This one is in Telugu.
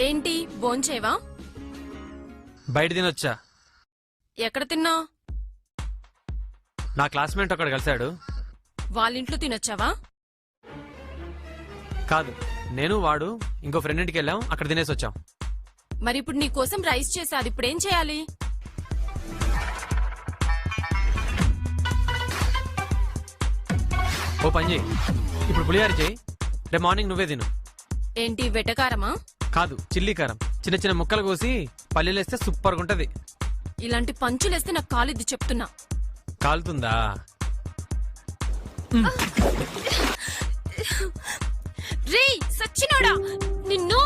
ఏంటి భోంచేవా? బయట తినొచ్చా? ఎక్కడ తిన్నావు నా క్లాస్మేట్ ఒకడు కలిశాడు. వాళ్ళింట్లో తినొచ్చావా? కాదు నేను వాడు ఇంకో ఫ్రెండ్ ఇంటికి వెళ్ళాం అక్కడ తినేసి వచ్చాం. మరి ఇప్పుడు నీ కోసం రైస్ ఇప్పుడేం చేయాలి? ఓ పని చేయి. ఇప్పుడు పులిహార చేయి. రేపు మార్నింగ్ నువ్వే తిను. ఏంటి వెటకారమా? కాదు చిల్లీ కారం చిన్న చిన్న ముక్కలు కోసి పల్లీలు వేస్తే సూపర్గా ఉంటది ఇలాంటి పంచులేస్తే నాకు కాలిద్ది చెప్తున్నా. కాలుతుందా? రే సచ్చినోడా నిన్ను